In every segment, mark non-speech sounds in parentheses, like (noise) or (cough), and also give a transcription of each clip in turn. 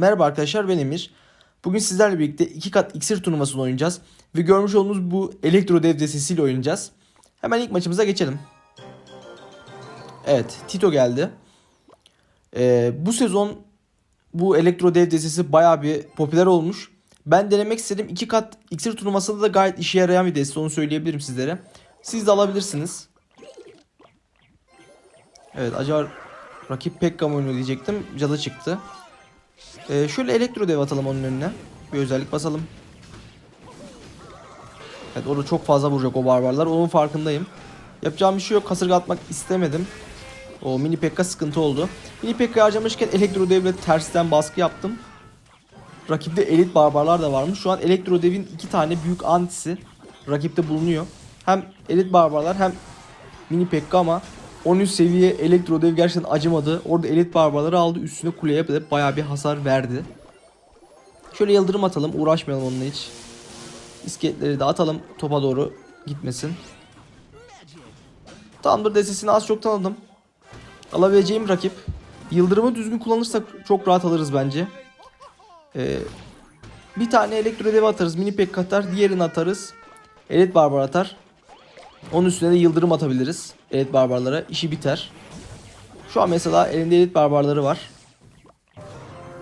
Merhaba arkadaşlar ben Emir. Bugün sizlerle birlikte iki kat iksir turnuvasını oynayacağız. Ve görmüş olduğunuz bu elektro dev destesiyle oynayacağız. Hemen ilk maçımıza geçelim. Evet Tito geldi. Ee, bu sezon bu elektro dev destesi baya bir popüler olmuş. Ben denemek istedim. iki kat iksir turnuvasında da gayet işe yarayan bir deste onu söyleyebilirim sizlere. Siz de alabilirsiniz. Evet acaba rakip Pekka mı oynuyor diyecektim. Cadı çıktı. Ee, şöyle elektro dev atalım onun önüne. Bir özellik basalım. Evet orada çok fazla vuracak o barbarlar. Onun farkındayım. Yapacağım bir şey yok. Kasırga atmak istemedim. O mini pekka sıkıntı oldu. Mini pekka harcamışken elektro devle tersten baskı yaptım. Rakipte elit barbarlar da varmış. Şu an elektro devin iki tane büyük antisi rakipte bulunuyor. Hem elit barbarlar hem mini pekka ama 13 seviye elektro dev gerçekten acımadı. Orada elit barbarları aldı üstüne kuleye yapıp bayağı bir hasar verdi. Şöyle yıldırım atalım uğraşmayalım onunla hiç. İskeletleri de atalım topa doğru gitmesin. Tamamdır destesini az çok tanıdım. Alabileceğim rakip. Yıldırımı düzgün kullanırsak çok rahat alırız bence. Ee, bir tane elektro dev atarız. Mini pek atar. Diğerini atarız. Elit barbar atar. Onun üstüne de yıldırım atabiliriz. Elit barbarlara. işi biter. Şu an mesela elimde elit barbarları var.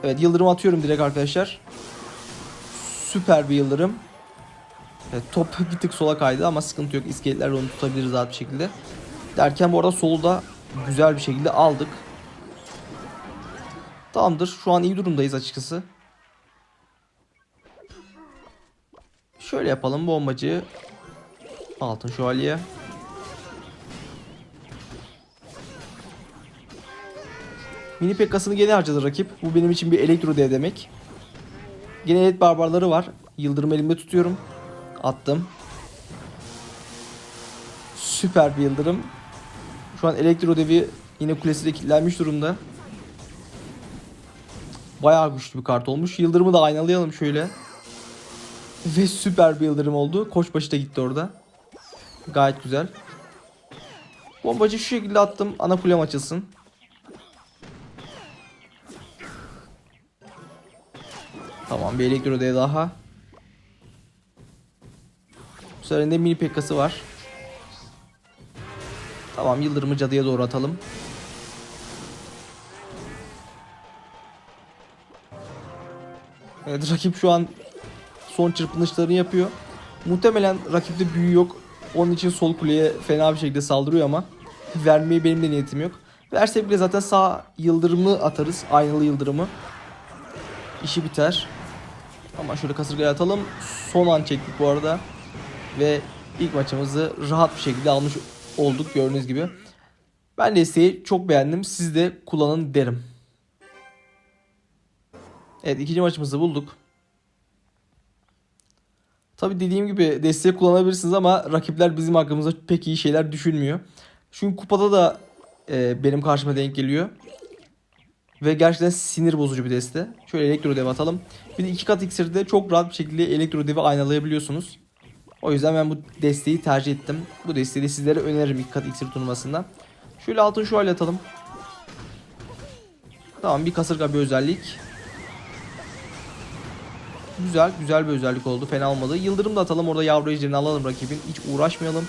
Evet yıldırım atıyorum direkt arkadaşlar. Süper bir yıldırım. Evet, top (laughs) bir tık sola kaydı ama sıkıntı yok. İskeletlerle onu tutabiliriz rahat bir şekilde. Derken bu arada solda güzel bir şekilde aldık. Tamamdır. Şu an iyi durumdayız açıkçası. Şöyle yapalım bombacı. Altın şövalye. Mini pekkasını gene harcadı rakip. Bu benim için bir elektro dev demek. Gene elit barbarları var. Yıldırım elimde tutuyorum. Attım. Süper bir yıldırım. Şu an elektro devi yine kulesiyle kilitlenmiş durumda. Bayağı güçlü bir kart olmuş. Yıldırımı da aynalayalım şöyle. Ve süper bir yıldırım oldu. Koçbaşı da gitti orada. Gayet güzel. Bombacı şu şekilde attım. Ana kulem açılsın. Tamam bir elektro dev daha. Bu sefer de mini pekkası var. Tamam yıldırımı cadıya doğru atalım. Evet rakip şu an son çırpınışlarını yapıyor. Muhtemelen rakipte büyü yok. Onun için sol kuleye fena bir şekilde saldırıyor ama vermeyi benim de niyetim yok. Versek bile zaten sağ yıldırımı atarız. Aynalı yıldırımı. İşi biter. Ama şöyle kasırgaya atalım. Son an çektik bu arada. Ve ilk maçımızı rahat bir şekilde almış olduk gördüğünüz gibi. Ben desteği çok beğendim. Siz de kullanın derim. Evet ikinci maçımızı bulduk. Tabi dediğim gibi desteği kullanabilirsiniz ama rakipler bizim hakkımızda pek iyi şeyler düşünmüyor. Çünkü kupada da e, benim karşıma denk geliyor. Ve gerçekten sinir bozucu bir deste. Şöyle elektro dev atalım. Bir de iki kat iksirde çok rahat bir şekilde elektro devi aynalayabiliyorsunuz. O yüzden ben bu desteği tercih ettim. Bu desteği de sizlere öneririm iki kat iksir turnuvasında. Şöyle altın şövalye atalım. Tamam bir kasırga bir özellik. Güzel güzel bir özellik oldu fena olmadı. Yıldırım da atalım orada yavru ejderini alalım rakibin. Hiç uğraşmayalım.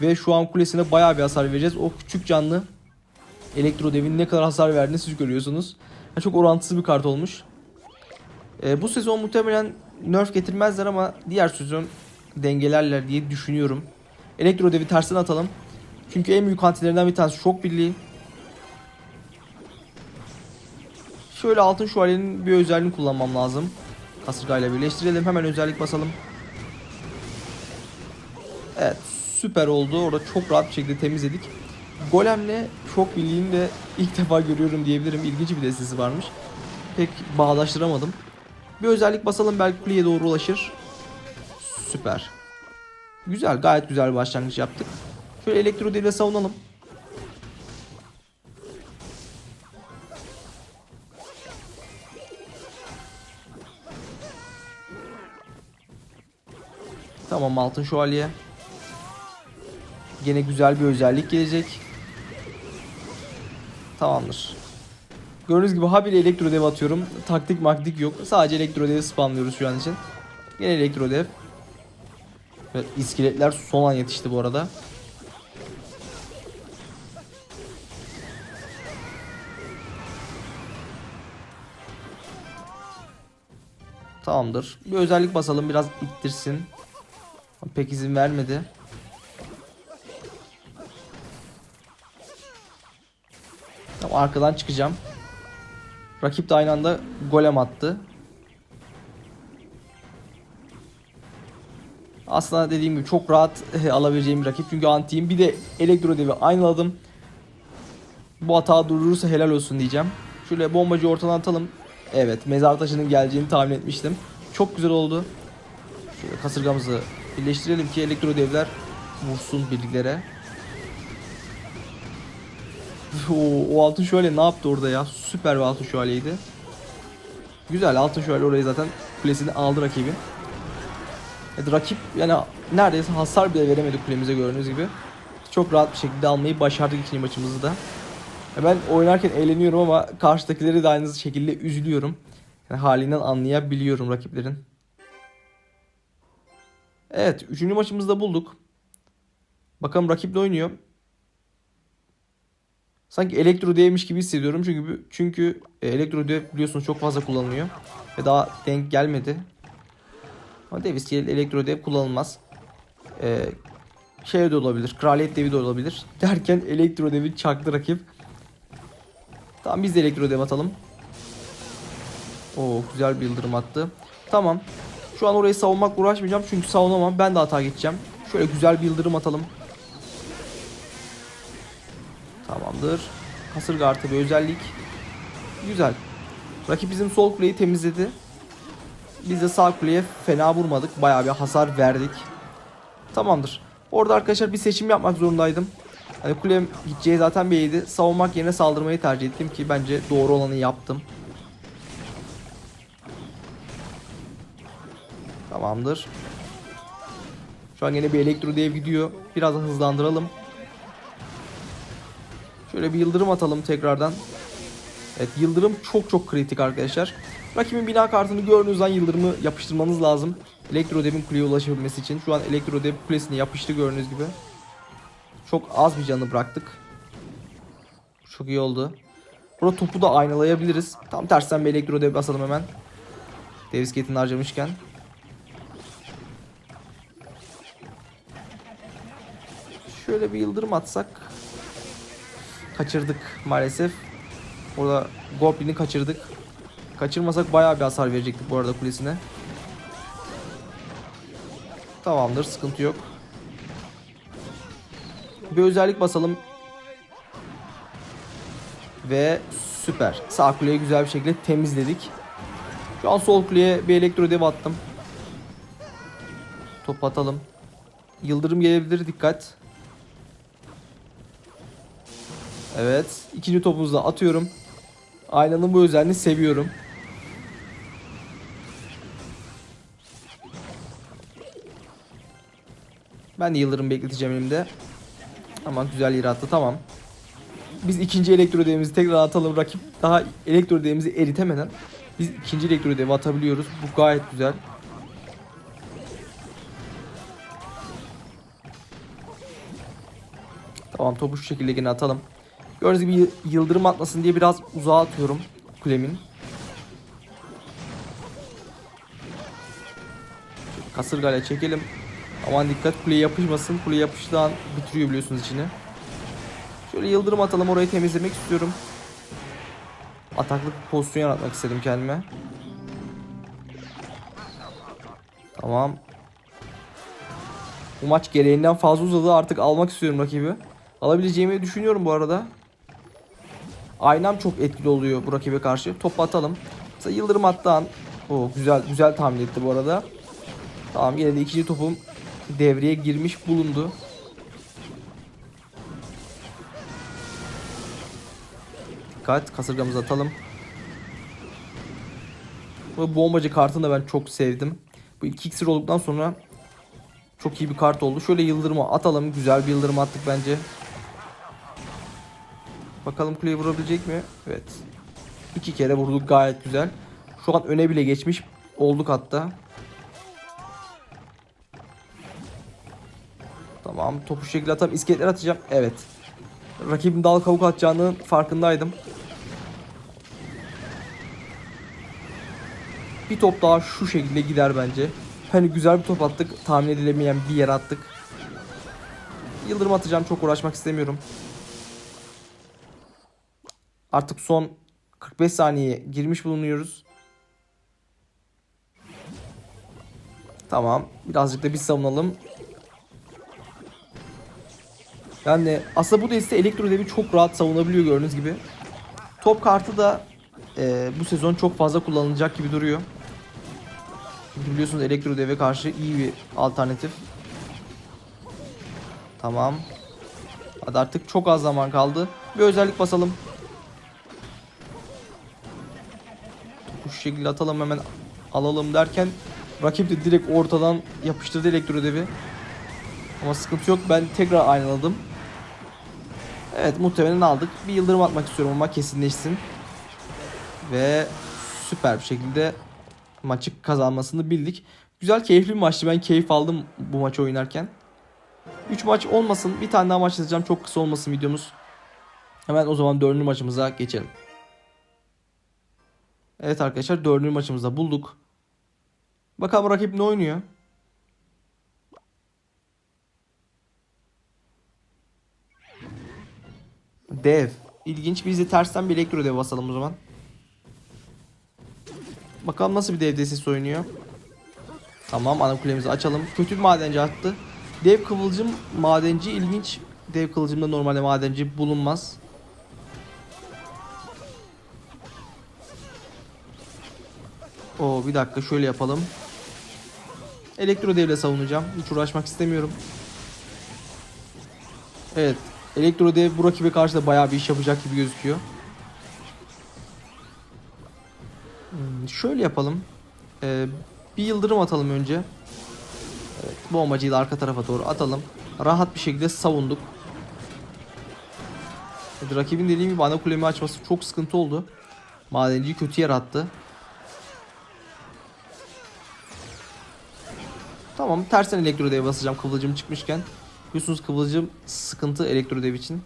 Ve şu an kulesine bayağı bir hasar vereceğiz. O küçük canlı elektro devin ne kadar hasar verdiğini siz görüyorsunuz. Yani çok orantısız bir kart olmuş. Ee, bu sezon muhtemelen nerf getirmezler ama diğer sezon dengelerler diye düşünüyorum. Elektro devi tersten atalım. Çünkü en büyük antilerinden bir tanesi şok birliği. Şöyle altın şövalyenin bir özelliğini kullanmam lazım. Kasırgayla birleştirelim. Hemen özellik basalım. Evet süper oldu. Orada çok rahat bir şekilde temizledik. Golem'le çok birliğini de ilk defa görüyorum diyebilirim. İlginç bir destesi varmış. Pek bağdaştıramadım. Bir özellik basalım belki kuleye doğru ulaşır. Süper. Güzel gayet güzel bir başlangıç yaptık. Şöyle elektro devle savunalım. Tamam altın şövalye. Gene güzel bir özellik gelecek. Tamamdır. Gördüğünüz gibi habire elektro dev atıyorum. Taktik maktik yok. Sadece elektro dev spamlıyoruz şu an için. Yine elektro dev. Evet iskeletler son an yetişti bu arada. Tamamdır. Bir özellik basalım biraz ittirsin. Pek izin vermedi. Tamam arkadan çıkacağım. Rakip de aynı anda golem attı. Aslında dediğim gibi çok rahat alabileceğim bir rakip. Çünkü antiyim. Bir de elektro devi aynıladım. Bu hata durdurursa helal olsun diyeceğim. Şöyle bombacı ortadan atalım. Evet mezar taşının geleceğini tahmin etmiştim. Çok güzel oldu. Şöyle kasırgamızı birleştirelim ki elektro devler vursun birliklere. o, altın şövalye ne yaptı orada ya? Süper bir altın şövalyeydi. Güzel altın şövalye orayı zaten kulesini aldı rakibi. Evet, rakip yani neredeyse hasar bile veremedi kulemize gördüğünüz gibi. Çok rahat bir şekilde almayı başardık ikinci maçımızı da. Ya Ben oynarken eğleniyorum ama karşıdakileri de aynı şekilde üzülüyorum. Yani halinden anlayabiliyorum rakiplerin. Evet, üçüncü maçımızı da bulduk. Bakalım rakip de oynuyor. Sanki elektro değmiş gibi hissediyorum çünkü çünkü e, elektro diye biliyorsunuz çok fazla kullanılıyor ve daha denk gelmedi. Ama iskeleli elektro dev kullanılmaz. Ee, şey de olabilir. Kraliyet devi de olabilir. (laughs) Derken elektro devi çaktı rakip. Tamam biz de elektro dev atalım. Oo güzel bir yıldırım attı. Tamam. Şu an orayı savunmakla uğraşmayacağım çünkü savunamam. Ben de hata geçeceğim. Şöyle güzel bir yıldırım atalım. Tamamdır. Kasırga artı bir özellik. Güzel. Rakip bizim sol kuleyi temizledi. Biz de sağ kuleye fena vurmadık. Bayağı bir hasar verdik. Tamamdır. Orada arkadaşlar bir seçim yapmak zorundaydım. Hani kulem gideceği zaten belliydi. Savunmak yerine saldırmayı tercih ettim ki bence doğru olanı yaptım. Tamamdır. Şu an yine bir elektro dev gidiyor. Biraz da hızlandıralım. Şöyle bir yıldırım atalım tekrardan. Evet yıldırım çok çok kritik arkadaşlar. Rakibin bina kartını gördüğünüz an yıldırımı yapıştırmanız lazım. Elektro devin kuleye ulaşabilmesi için. Şu an elektro dev kulesini yapıştı gördüğünüz gibi. Çok az bir canı bıraktık. Çok iyi oldu. Burada topu da aynalayabiliriz. Tam tersten bir elektro dev basalım hemen. Dev isketini harcamışken. Şöyle bir yıldırım atsak. Kaçırdık maalesef. Orada Goblin'i kaçırdık. Kaçırmasak bayağı bir hasar verecektik bu arada kulesine. Tamamdır sıkıntı yok. Bir özellik basalım. Ve süper. Sağ kuleyi güzel bir şekilde temizledik. Şu an sol kuleye bir elektro dev attım. Top atalım. Yıldırım gelebilir dikkat. Evet. ikinci topumuzu da atıyorum. Aynanın bu özelliğini seviyorum. Ben de yıldırım bekleteceğim elimde. Ama güzel yere attı tamam. Biz ikinci elektro devimizi tekrar atalım. Rakip daha elektro eritemeden biz ikinci elektro devi atabiliyoruz. Bu gayet güzel. Tamam topu şu şekilde yine atalım. Gördüğünüz gibi yıldırım atmasın diye biraz uzağa atıyorum kulemin. Kasırgayla çekelim. Aman dikkat kuleye yapışmasın. Kuleye yapıştığı bitiriyor biliyorsunuz içini. Şöyle yıldırım atalım orayı temizlemek istiyorum. Ataklık bir pozisyon yaratmak istedim kendime. Tamam. Bu maç gereğinden fazla uzadı artık almak istiyorum rakibi. Alabileceğimi düşünüyorum bu arada. Aynam çok etkili oluyor bu rakibe karşı. Top atalım. Mesela yıldırım attığı an. O güzel güzel tahmin etti bu arada. Tamam yine de ikinci topum devreye girmiş bulundu. Dikkat kasırgamızı atalım. Bu bombacı kartını da ben çok sevdim. Bu iki iksir olduktan sonra çok iyi bir kart oldu. Şöyle yıldırımı atalım. Güzel bir yıldırım attık bence. Bakalım kuleyi vurabilecek mi? Evet. İki kere vurduk gayet güzel. Şu an öne bile geçmiş olduk hatta. Tamam topu şu şekilde atalım. İskeletler atacağım. Evet. Rakibin dal kavuk atacağının farkındaydım. Bir top daha şu şekilde gider bence. Hani güzel bir top attık. Tahmin edilemeyen bir yere attık. Yıldırım atacağım. Çok uğraşmak istemiyorum. Artık son 45 saniye girmiş bulunuyoruz. Tamam. Birazcık da biz savunalım. Yani aslında bu deste elektro devi çok rahat savunabiliyor gördüğünüz gibi. Top kartı da e, bu sezon çok fazla kullanılacak gibi duruyor. Çünkü biliyorsunuz elektro deve karşı iyi bir alternatif. Tamam. Hadi artık çok az zaman kaldı. Bir özellik basalım. Şekilde atalım hemen alalım derken rakip de direkt ortadan yapıştırdı elektro devi. Ama sıkıntı yok. Ben tekrar aynaladım. Evet muhtemelen aldık. Bir yıldırım atmak istiyorum ama kesinleşsin. Ve süper bir şekilde maçı kazanmasını bildik. Güzel keyifli bir maçtı. Ben keyif aldım bu maçı oynarken. 3 maç olmasın. Bir tane daha maç yazacağım. Çok kısa olmasın videomuz. Hemen o zaman dördüncü maçımıza geçelim. Evet arkadaşlar dördüncü maçımızda bulduk. Bakalım rakip ne oynuyor? Dev. İlginç. Biz de tersten bir elektro dev basalım o zaman. Bakalım nasıl bir dev destesi oynuyor. Tamam ana kulemizi açalım. Kötü bir madenci attı. Dev kıvılcım madenci ilginç. Dev kıvılcımda normalde madenci bulunmaz. Oo bir dakika şöyle yapalım. Elektro devle savunacağım. Hiç uğraşmak istemiyorum. Evet. Elektro dev bu rakibe karşı da bayağı bir iş yapacak gibi gözüküyor. Hmm, şöyle yapalım. Ee, bir yıldırım atalım önce. Evet, bombacıyı da arka tarafa doğru atalım. Rahat bir şekilde savunduk. Evet, rakibin dediğim gibi ana kulemi açması çok sıkıntı oldu. Madenciyi kötü yer Tamam tersten elektro dev basacağım kıvılcım çıkmışken. Biliyorsunuz kıvılcım sıkıntı elektro dev için.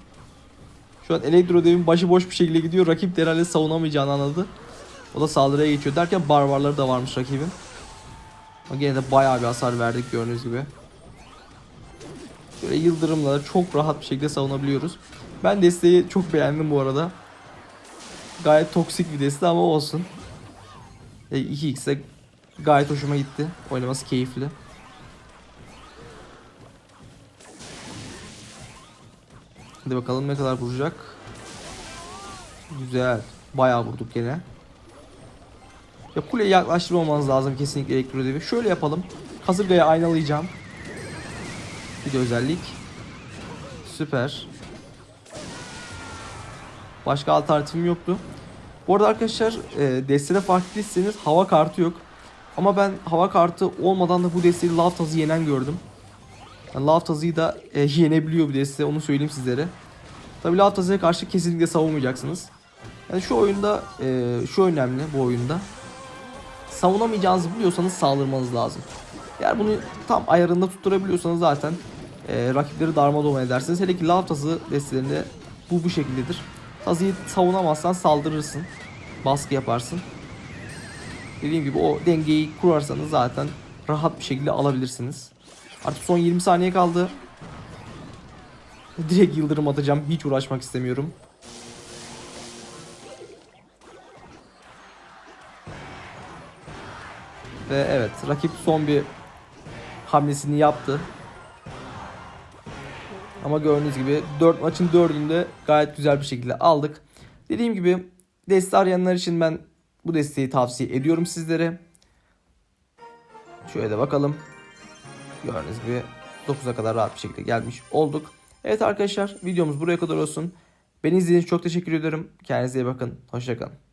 Şu an elektro devin başı boş bir şekilde gidiyor. Rakip de herhalde savunamayacağını anladı. O da saldırıya geçiyor derken barbarları da varmış rakibin. Ama gene de bayağı bir hasar verdik gördüğünüz gibi. Böyle yıldırımla çok rahat bir şekilde savunabiliyoruz. Ben desteği çok beğendim bu arada. Gayet toksik bir deste ama olsun. E, 2x'e gayet hoşuma gitti. Oynaması keyifli. Hadi bakalım ne kadar vuracak. Güzel. Bayağı vurduk gene. Ya kuleyi yaklaştırmamamız lazım kesinlikle elektro devi. Şöyle yapalım. Kasırgayı aynalayacağım. Bir de özellik. Süper. Başka alternatifim yoktu. Bu arada arkadaşlar e, destede fark ettiyseniz hava kartı yok. Ama ben hava kartı olmadan da bu desteği Lav Taz'ı yenen gördüm. Yani Lav Taz'ı da e, (laughs) yenebiliyor bir deste onu söyleyeyim sizlere. Tabi Lav Taz'ı'ya karşı kesinlikle savunmayacaksınız. Yani şu oyunda e, şu önemli bu oyunda. Savunamayacağınızı biliyorsanız saldırmanız lazım. Eğer bunu tam ayarında tutturabiliyorsanız zaten e, rakipleri darmadağın edersiniz. Hele ki Lav Tazı destelerinde bu bu şekildedir. Tazıyı savunamazsan saldırırsın. Baskı yaparsın. Dediğim gibi o dengeyi kurarsanız zaten rahat bir şekilde alabilirsiniz. Artık son 20 saniye kaldı. Direkt yıldırım atacağım. Hiç uğraşmak istemiyorum. Ve evet rakip son bir hamlesini yaptı. Ama gördüğünüz gibi 4 maçın 4'ünde gayet güzel bir şekilde aldık. Dediğim gibi deste arayanlar için ben bu desteği tavsiye ediyorum sizlere. Şöyle de bakalım. Gördüğünüz gibi 9'a kadar rahat bir şekilde gelmiş olduk. Evet arkadaşlar videomuz buraya kadar olsun. Beni izlediğiniz için çok teşekkür ederim. Kendinize iyi bakın. Hoşçakalın.